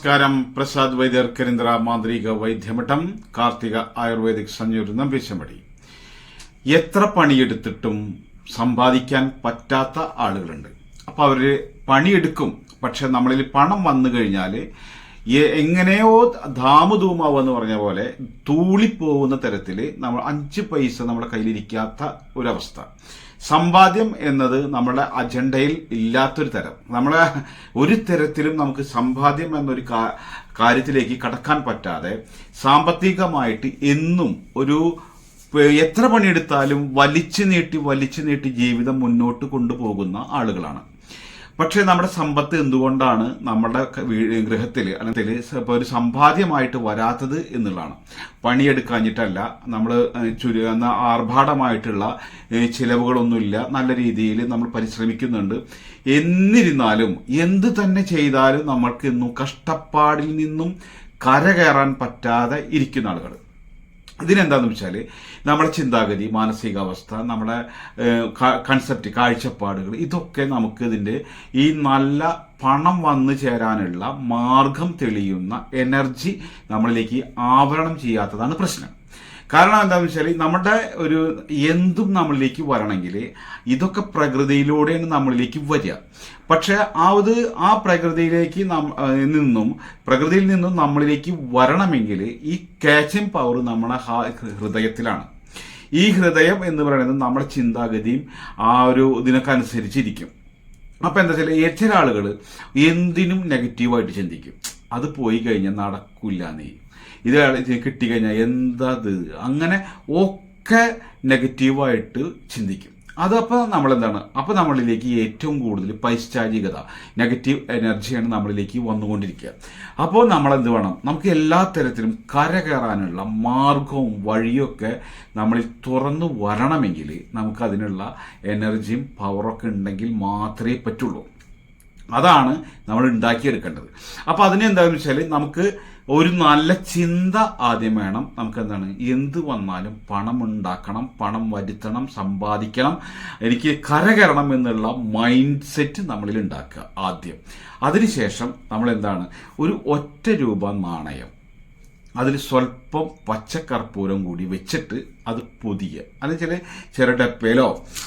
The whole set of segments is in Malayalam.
നമസ്കാരം. പ്രസാദ് വൈദ്യർ കരിന്ദ്ര മാന്ത്രിക വൈദ്യമഠം കാർത്തിക ആയുർവേദിക് സഞ്ജൂർ വിശമടി എത്ര പണിയെടുത്തിട്ടും സമ്പാദിക്കാൻ പറ്റാത്ത ആളുകളുണ്ട്. അപ്പൊ അവർ പണിയെടുക്കും. പക്ഷെ നമ്മളിൽ പണം വന്നു കഴിഞ്ഞാൽ എങ്ങനെയോ ധാമുധൂമാവ് എന്ന് പറഞ്ഞ പോലെ തൂളിപ്പോകുന്ന തരത്തിൽ നമ്മൾ അഞ്ച് പൈസ നമ്മുടെ കയ്യിലിരിക്കാത്ത ഒരവസ്ഥ. സമ്പാദ്യം എന്നത് നമ്മുടെ അജണ്ടയിൽ ഇല്ലാത്തൊരു തരം. നമ്മളെ ഒരു തരത്തിലും നമുക്ക് സമ്പാദ്യം എന്നൊരു കാര്യത്തിലേക്ക് കടക്കാൻ പറ്റാതെ സാമ്പത്തികമായിട്ട് എന്നും ഒരു എത്ര പണിയെടുത്താലും വലിച്ചു നീട്ടി വലിച്ചു നീട്ടി ജീവിതം മുന്നോട്ട് കൊണ്ടുപോകുന്ന ആളുകളാണ്. പക്ഷേ നമ്മുടെ സമ്പത്ത് എന്തുകൊണ്ടാണ് നമ്മുടെ ഗൃഹത്തിൽ അല്ലെങ്കിൽ ഇപ്പോൾ ഒരു സമ്പാദ്യമായിട്ട് വരാത്തത് എന്നുള്ളതാണ്. പണിയെടുക്കാഞ്ഞിട്ടല്ല നമ്മൾ ചുരുങ്ങുന്ന ആർഭാടമായിട്ടുള്ള ചിലവുകളൊന്നുമില്ല നല്ല രീതിയിൽ നമ്മൾ പരിശ്രമിക്കുന്നുണ്ട്. എന്നിരുന്നാലും എന്ത് തന്നെ ചെയ്താലും നമ്മൾക്ക് ഇന്നും കഷ്ടപ്പാടിൽ നിന്നും കരകയറാൻ പറ്റാതെ ഇരിക്കുന്ന ആളുകൾ ഇതിനെന്താന്ന് വെച്ചാൽ നമ്മുടെ ചിന്താഗതി മാനസികാവസ്ഥ നമ്മുടെ കൺസെപ്റ്റ് കാഴ്ചപ്പാടുകൾ ഇതൊക്കെ നമുക്ക് ഇതിന്റെ ഈ നല്ല പണം വന്നു ചേരാനുള്ള മാർഗം തെളിയുന്ന എനർജി നമ്മളിലേക്ക് ആവരണം ചെയ്യാത്തതാണ് പ്രശ്നം. കാരണം എന്താണെന്ന് വെച്ചാൽ നമ്മുടെ ഒരു എന്തും നമ്മളിലേക്ക് വരണമെങ്കിൽ ഇതൊക്കെ പ്രകൃതിയിലൂടെയാണ് നമ്മളിലേക്ക് വരിക. പക്ഷെ ആ അത് ആ പ്രകൃതിയിലേക്ക് നിന്നും പ്രകൃതിയിൽ നിന്നും നമ്മളിലേക്ക് വരണമെങ്കിൽ ഈ കാച്ചിങ് പവർ നമ്മുടെ ഹൃദയത്തിലാണ്. ഈ ഹൃദയം എന്ന് പറയുന്നത് നമ്മുടെ ചിന്താഗതിയും ആ ഒരു ഇതിനൊക്കെ അനുസരിച്ചിരിക്കും അപ്പൊ എന്താ വെച്ചാൽ ചില ആളുകൾ എന്തിനും നെഗറ്റീവായിട്ട് ചിന്തിക്കും. അത് പോയി കഴിഞ്ഞാൽ നടക്കില്ല നീ. ഇത് കിട്ടിക്കഴിഞ്ഞാൽ എന്താ ഇത്? അങ്ങനെ ഒക്കെ നെഗറ്റീവായിട്ട് ചിന്തിക്കും. അതപ്പോൾ നമ്മളെന്താണ്? അപ്പോൾ നമ്മളിലേക്ക് ഏറ്റവും കൂടുതൽ പൈശാചികത നെഗറ്റീവ് എനർജിയാണ് നമ്മളിലേക്ക് വന്നുകൊണ്ടിരിക്കുക. അപ്പോൾ നമ്മളെന്ത് വേണം? നമുക്ക് എല്ലാ തരത്തിലും കരകയറാനുള്ള മാർഗവും വഴിയൊക്കെ നമ്മളിൽ തുറന്നു വരണമെങ്കിൽ നമുക്കതിനുള്ള എനർജിയും പവറൊക്കെ ഉണ്ടെങ്കിൽ മാത്രമേ പറ്റുള്ളൂ. അതാണ് നമ്മൾ ഉണ്ടാക്കിയെടുക്കേണ്ടത്. അപ്പോൾ അതിനെന്താണെന്ന് വെച്ചാൽ നമുക്ക് ഒരു നല്ല ചിന്ത ആദ്യം വേണം. നമുക്ക് എന്താണ് എന്ത് വന്നാലും പണം ഉണ്ടാക്കണം പണം വരുത്തണം സമ്പാദിക്കണം. എനിക്ക് കരകരണം എന്നുള്ള മൈൻഡ് സെറ്റ് നമ്മളിൽ ഉണ്ടാക്കുക ആദ്യം. അതിനുശേഷം നമ്മൾ എന്താണ് ഒരു ഒറ്റ രൂപ നാണയം. അതിൽ സ്വല്പം പച്ചക്കർപ്പൂരം കൂടി വെച്ചിട്ട് അത് പൊതിയുക അല്ലെങ്കിൽ ചെറിയ ഡപ്പയിലോ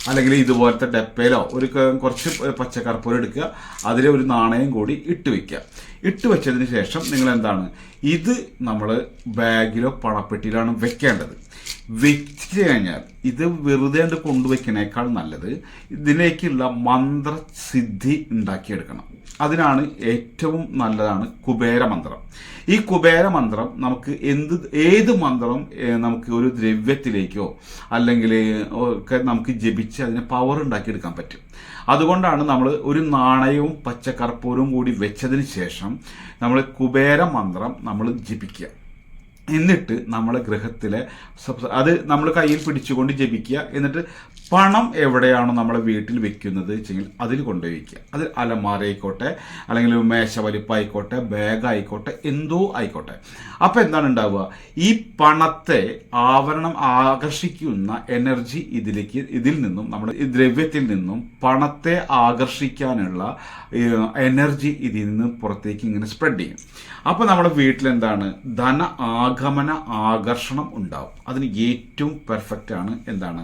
അല്ലെങ്കിൽ ഇതുപോലത്തെ ഡപ്പയിലോ ഒരു കുറച്ച് പച്ചക്കർപ്പൂരം എടുക്കുക. അതിൽ ഒരു നാണയം കൂടി ഇട്ട് വെക്കുക. ഇട്ട് വെച്ചതിന് ശേഷം നിങ്ങൾ എന്താണ് ഇത് നമ്മൾ ബാഗിലോ പണപ്പെട്ടിയിലാണ് വെക്കേണ്ടത്. വെച്ച് കഴിഞ്ഞാൽ ഇത് വെറുതെ കൊണ്ട് കൊണ്ടുവയ്ക്കണേക്കാൾ നല്ലത് ഇതിലേക്കുള്ള മന്ത്രസിദ്ധി ഉണ്ടാക്കിയെടുക്കണം. അതിനാണ് ഏറ്റവും നല്ലതാണ് കുബേര മന്ത്രം ഈ കുബേര മന്ത്രം നമുക്ക് എന്ത് ഏത് മന്ത്രം നമുക്ക് ഒരു ദ്രവ്യത്തിലേക്കോ അല്ലെങ്കിൽ ഒക്കെ നമുക്ക് ജപിച്ച് അതിനെ പവർ ഉണ്ടാക്കിയെടുക്കാൻ പറ്റും. അതുകൊണ്ടാണ് നമ്മൾ ഒരു നാണയവും പച്ചക്കർപ്പൂരവും കൂടി വെച്ചതിന് ശേഷം നമ്മൾ കുബേര മന്ത്രം നമ്മൾ ജപിക്കുക. എന്നിട്ട് നമ്മളെ ഗ്രഹത്തിലെ അത് നമ്മൾ കയ്യിൽ പിടിച്ചുകൊണ്ട് ജപിക്കുക. എന്നിട്ട് പണം എവിടെയാണോ നമ്മൾ വീട്ടിൽ വെക്കുന്നത് വെച്ചെങ്കിൽ അതിൽ കൊണ്ടുപോയി വയ്ക്കുക അത് അലമാര ആയിക്കോട്ടെ അല്ലെങ്കിൽ മേശ വലിപ്പായിക്കോട്ടെ ബാഗ് ആയിക്കോട്ടെ എന്തോ ആയിക്കോട്ടെ. അപ്പൊ എന്താണ് ഉണ്ടാവുക? ഈ പണത്തെ ആവരണം ആകർഷിക്കുന്ന എനർജി ഇതിലേക്ക് ഇതിൽ നിന്നും നമ്മുടെ ഈ ദ്രവ്യത്തിൽ നിന്നും പണത്തെ ആകർഷിക്കാനുള്ള എനർജി ഇതിൽ നിന്ന് പുറത്തേക്ക് ഇങ്ങനെ സ്പ്രെഡ് ചെയ്യും. അപ്പോൾ നമ്മുടെ വീട്ടിൽ എന്താണ്? ധന ആഗമന ആകർഷണം ഉണ്ടാവും. അതിന് ഏറ്റവും പെർഫെക്റ്റ് ആണ് എന്താണ്?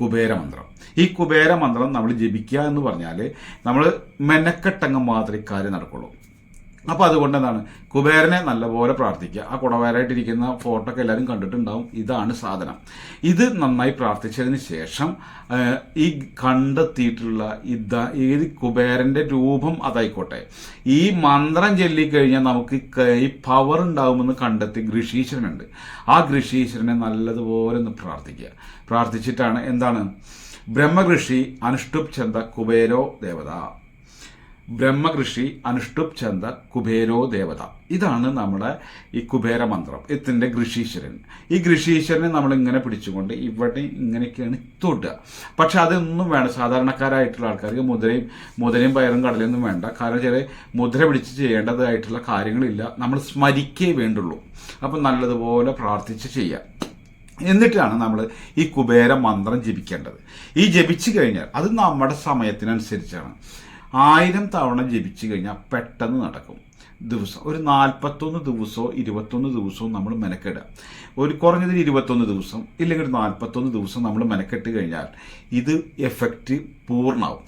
കുബേരമന്ത്രം. ഈ കുബേരമന്ത്രം നമ്മൾ ജപിക്കുക എന്ന് പറഞ്ഞാൽ നമ്മൾ മെനക്കെട്ടങ്ങ് മാത്രമേ കാര്യം നടക്കുള്ളൂ. അപ്പോൾ അതുകൊണ്ട് എന്താണ്? കുബേരനെ നല്ലപോലെ പ്രാർത്ഥിക്കുക. ആ കുടവേരായിട്ടിരിക്കുന്ന ഫോട്ടോ ഒക്കെ എല്ലാവരും കണ്ടിട്ടുണ്ടാവും. ഇതാണ് സാധനം. ഇത് നന്നായി പ്രാർത്ഥിച്ചതിന് ശേഷം ഈ കണ്ടെത്തിയിട്ടുള്ള ഇത ഈ കുബേരന്റെ രൂപം അതായിക്കോട്ടെ. ഈ മന്ത്രം ചൊല്ലിക്കഴിഞ്ഞാൽ നമുക്ക് ഈ പവർ ഉണ്ടാവുമെന്ന് കണ്ടെത്തി ഗൃഷീശ്വരനുണ്ട് ആ ഗൃഷീശ്വരനെ നല്ലതുപോലെ ഒന്ന് പ്രാർത്ഥിക്കുക. പ്രാർത്ഥിച്ചിട്ടാണ് എന്താണ്? ബ്രഹ്മകൃഷി അനുഷ്ടുപ് ചന്ത കുബേരോ ദേവത. ബ്രഹ്മകൃഷി അനുഷ്ടുപ് ചന്ദ കുബേരോ ദേവത. ഇതാണ് നമ്മുടെ ഈ കുബേര മന്ത്രം ഇതിന്റെ ഗൃഷീശ്വരൻ ഈ ഗൃഷീശ്വരനെ നമ്മൾ ഇങ്ങനെ പിടിച്ചുകൊണ്ട് ഇവിടെ ഇങ്ങനെയൊക്കെയാണ് തൊടുക. പക്ഷെ അതൊന്നും വേണ്ട സാധാരണക്കാരായിട്ടുള്ള ആൾക്കാർക്ക് മുദ്രയും മുതലയും പയറും കടലൊന്നും വേണ്ട. കാരണം ചില മുദ്ര പിടിച്ച് ചെയ്യേണ്ടതായിട്ടുള്ള കാര്യങ്ങളില്ല. നമ്മൾ സ്മരിക്കേ വേണ്ടുള്ളൂ. അപ്പം നല്ലതുപോലെ പ്രാർത്ഥിച്ച് ചെയ്യാം. എന്നിട്ടാണ് നമ്മൾ ഈ കുബേര മന്ത്രം ജപിക്കേണ്ടത്. ഈ ജപിച്ചു കഴിഞ്ഞാൽ അത് നമ്മുടെ സമയത്തിനനുസരിച്ചാണ്. ആയിരം തവണ ജപിച്ചു കഴിഞ്ഞാൽ പെട്ടെന്ന് നടക്കും. ദിവസം. ഒരു നാൽപ്പത്തൊന്ന് ദിവസമോ ഇരുപത്തൊന്ന് ദിവസവും നമ്മൾ മെനക്കെടുക. ഒരു കുറഞ്ഞത് ഒരു ഇരുപത്തൊന്ന് ദിവസം ഇല്ലെങ്കിൽ ഒരു നാൽപ്പത്തൊന്ന് ദിവസം നമ്മൾ മെനക്കെട്ട് കഴിഞ്ഞാൽ ഇത് എഫക്റ്റ് പൂർണമാവും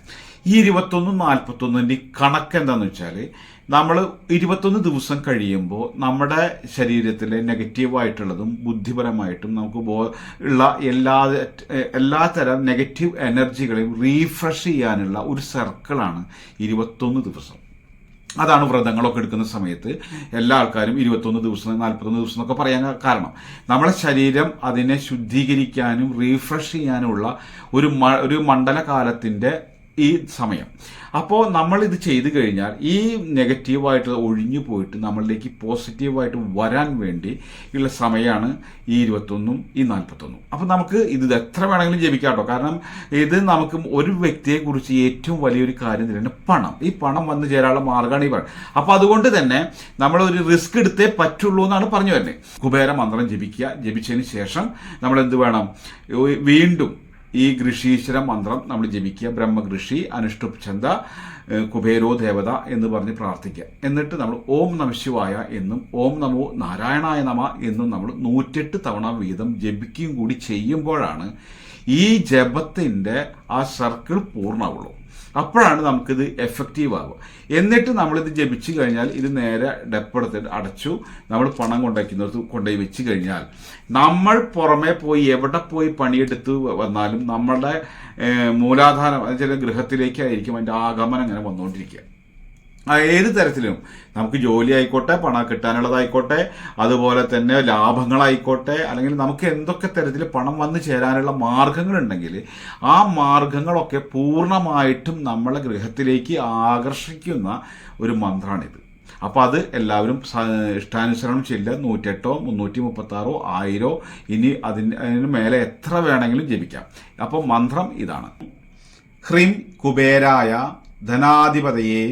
ഈ ഇരുപത്തൊന്നും നാൽപ്പത്തൊന്നിന്റെ കണക്ക് എന്താണെന്ന് വെച്ചാൽ നമ്മൾ ഇരുപത്തൊന്ന് ദിവസം കഴിയുമ്പോൾ നമ്മുടെ ശരീരത്തിലെ നെഗറ്റീവായിട്ടുള്ളതും ബുദ്ധിപരമായിട്ടും നമുക്ക് ബോ ഉള്ള എല്ലാ എല്ലാ തരം നെഗറ്റീവ് എനർജികളെയും റീഫ്രഷ് ചെയ്യാനുള്ള ഒരു സർക്കിളാണ് ഇരുപത്തൊന്ന് ദിവസം. അതാണ് വ്രതങ്ങളൊക്കെ എടുക്കുന്ന സമയത്ത് എല്ലാ ആൾക്കാരും ഇരുപത്തൊന്ന് ദിവസം നാൽപ്പത്തൊന്ന് ദിവസം എന്നൊക്കെ പറയാൻ കാരണം. നമ്മുടെ ശരീരം അതിനെ ശുദ്ധീകരിക്കാനും റീഫ്രഷ് ചെയ്യാനുമുള്ള ഒരു ഒരു മണ്ഡലകാലത്തിന്റെ ഈ സമയം. അപ്പോൾ നമ്മൾ ഇത് ചെയ്തു കഴിഞ്ഞാൽ ഈ നെഗറ്റീവായിട്ട് ഒഴിഞ്ഞു പോയിട്ട് നമ്മളിലേക്ക് പോസിറ്റീവായിട്ട് വരാൻ വേണ്ടി ഉള്ള സമയമാണ് ഈ ഇരുപത്തൊന്നും ഈ നാൽപ്പത്തൊന്നും. അപ്പോൾ നമുക്ക് ഇത് എത്ര വേണമെങ്കിലും ജപിക്കാം കേട്ടോ. കാരണം ഇത് നമുക്ക് ഒരു വ്യക്തിയെക്കുറിച്ച് ഏറ്റവും വലിയൊരു കാര്യം തന്നെയാണ് പണം. ഈ പണം വന്നു ചേരാനുള്ള മാർഗമാണ് ഈ പണം. അപ്പോൾ അതുകൊണ്ട് തന്നെ നമ്മൾ ഒരു റിസ്ക് എടുത്തേ പറ്റുള്ളൂ എന്നാണ് പറഞ്ഞു വരുന്നത്. കുബേര മന്ത്രം ജപിക്കുക. ജപിച്ചതിന് ശേഷം നമ്മൾ എന്ത് വേണം വീണ്ടും ഈ ഗൃഷീശ്വര മന്ത്രം നമ്മൾ ജപിക്കുക ബ്രഹ്മകൃഷി അനുഷ്ടുപ് ഛന്ദ കുബേരോ ദേവത എന്ന് പറഞ്ഞ് പ്രാർത്ഥിക്കുക. എന്നിട്ട് നമ്മൾ ഓം നമശിവായ എന്നും ഓം നമോ നാരായണായ നമ എന്നും നമ്മൾ നൂറ്റെട്ട് തവണ വീതം ജപിക്കുകയും കൂടി ചെയ്യുമ്പോഴാണ് ഈ ജപത്തിന്റെ ആ സർക്കിൾ പൂർണമാവുള്ളൂ. അപ്പോഴാണ് നമുക്കിത് എഫക്റ്റീവ് ആവുക. എന്നിട്ട് നമ്മളിത് ജപിച്ചു കഴിഞ്ഞാൽ ഇത് നേരെ ഡെപ്പെടുത്തിട്ട് അടച്ചു. നമ്മൾ പണം കൊണ്ടുവയ്ക്കുന്നിടത്ത് കൊണ്ടുപോയി വെച്ച് കഴിഞ്ഞാൽ നമ്മൾ പുറമെ പോയി എവിടെ പോയി പണിയെടുത്ത് വന്നാലും നമ്മളുടെ മൂലാധാരം ചില ഗൃഹത്തിലേക്കായിരിക്കും അതിന്റെ ആഗമനം അങ്ങനെ വന്നുകൊണ്ടിരിക്കുക. ഏത് തരത്തിലും. നമുക്ക് ജോലി ആയിക്കോട്ടെ പണം കിട്ടാനുള്ളതായിക്കോട്ടെ അതുപോലെ തന്നെ ലാഭങ്ങളായിക്കോട്ടെ അല്ലെങ്കിൽ നമുക്ക് എന്തൊക്കെ തരത്തിൽ പണം വന്നു ചേരാനുള്ള മാർഗങ്ങളുണ്ടെങ്കിൽ ആ മാർഗങ്ങളൊക്കെ പൂർണമായിട്ടും നമ്മളെ ഗൃഹത്തിലേക്ക് ആകർഷിക്കുന്ന ഒരു മന്ത്രമാണിത് അപ്പോൾ അത് എല്ലാവരും ഇഷ്ടാനുസരണം ചെല്ലുക. നൂറ്റെട്ടോ മുന്നൂറ്റി മുപ്പത്താറോ ആയിരോ ഇനി അതിന് അതിന് മേലെ എത്ര വേണമെങ്കിലും ജപിക്കാം. അപ്പോൾ മന്ത്രം ഇതാണ്. ഹ്രീം കുബേരായ ധനാധിപതയെ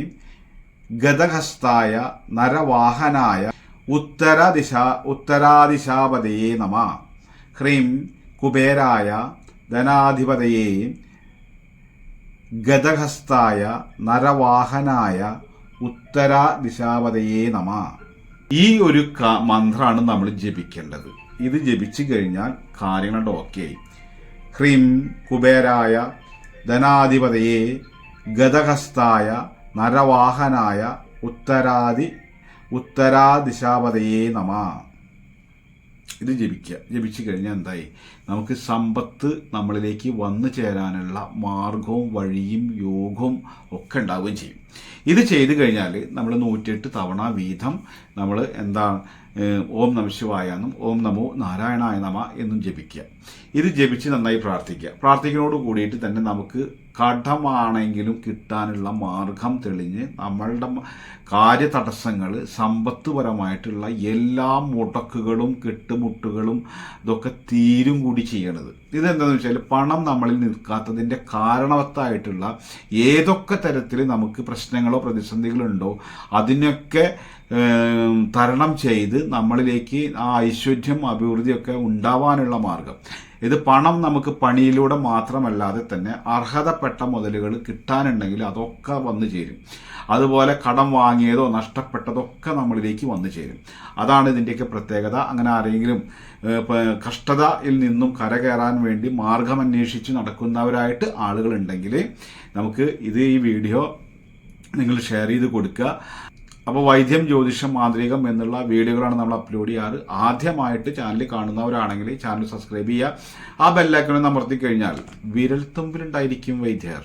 ഗതഹസ്തായ നരവാഹനായ ഉത്തരദിശ ഉത്തരാദിശാപതയേ നമ. ഹ്രീം കുബേരായ ധനാധിപതയെ ഗതഹസ്തായ നരവാഹനായ ഉത്തരാദിശാപതയെ നമ. ഈ ഒരു മന്ത്രമാണ് നമ്മൾ ജപിക്കേണ്ടത്. ഇത് ജപിച്ചു കഴിഞ്ഞാൽ കാര്യങ്ങളുടെ ഓക്കെ. ഹ്രീം കുബേരായ ധനാധിപതയെ ഗതഹസ്തായ നരവാഹനായ ഉത്തരാദി ഉത്തരാദിശാപതയെ നമ. ഇത് ജപിക്കുക ജപിച്ചു കഴിഞ്ഞാൽ എന്തായി? നമുക്ക് സമ്പത്ത് നമ്മളിലേക്ക് വന്നു ചേരാനുള്ള മാർഗവും വഴിയും യോഗവും ഒക്കെ ഉണ്ടാവുകയും ചെയ്യും. ഇത് ചെയ്തു കഴിഞ്ഞാൽ നമ്മൾ നൂറ്റെട്ട് തവണ വീതം നമ്മൾ എന്താണ് ഓം നമ എന്നും ഓം നമോ നാരായണായ നമ എന്നും ജപിക്കുക ഇത് ജപിച്ച് നന്നായി പ്രാർത്ഥിക്കുക പ്രാർത്ഥിക്കുന്നതോട് കൂടിയിട്ട് തന്നെ നമുക്ക് കടമാണെങ്കിലും കിട്ടാനുള്ള മാർഗം തെളിഞ്ഞ് നമ്മളുടെ കാര്യതടസ്സങ്ങൾ സമ്പത്തുപരമായിട്ടുള്ള എല്ലാ മുടക്കുകളും കെട്ടുമുട്ടുകളും ഇതൊക്കെ തീരും കൂടി ചെയ്യണത്. ഇതെന്താണെന്ന് വെച്ചാൽ പണം നമ്മളിൽ നിൽക്കാത്തതിന്റെ കാരണവത്തായിട്ടുള്ള ഏതൊക്കെ തരത്തിൽ നമുക്ക് പ്രശ്നങ്ങളോ പ്രതിസന്ധികളുണ്ടോ അതിനൊക്കെ തരണം ചെയ്ത് നമ്മളിലേക്ക് ആ ഐശ്വര്യം അഭിവൃദ്ധിയൊക്കെ ഉണ്ടാവാനുള്ള മാർഗം. ഇത് പണം നമുക്ക് പണിയിലൂടെ മാത്രമല്ലാതെ തന്നെ അർഹതപ്പെട്ട മുതലുകൾ കിട്ടാനുണ്ടെങ്കിൽ അതൊക്കെ വന്നു ചേരും. അതുപോലെ കടം വാങ്ങിയതോ നഷ്ടപ്പെട്ടതോ ഒക്കെ നമ്മളിലേക്ക് വന്നു ചേരും. അതാണ് ഇതിന്റെയൊക്കെ പ്രത്യേകത. അങ്ങനെ ആരെങ്കിലും കഷ്ടതയിൽ നിന്നും കരകയറാൻ വേണ്ടി മാർഗം അന്വേഷിച്ച് നടക്കുന്നവരായിട്ട് ആളുകളുണ്ടെങ്കിൽ നമുക്ക് ഇത് ഈ വീഡിയോ നിങ്ങൾ ഷെയർ ചെയ്ത് കൊടുക്കുക. അപ്പോൾ വൈദ്യം ജ്യോതിഷം മാന്ത്രികം എന്നുള്ള വീഡിയോകളാണ് നമ്മൾ അപ്ലോഡ് ചെയ്യാറ്. ആദ്യമായിട്ട് ചാനൽ കാണുന്നവരാണെങ്കിൽ ചാനൽ സബ്സ്ക്രൈബ് ചെയ്യുക. ആ ബെല്ലൈക്കൺ അമർത്തി കഴിഞ്ഞാൽ വിരൽത്തുമ്പിലുണ്ടായിരിക്കും വൈദ്യർ.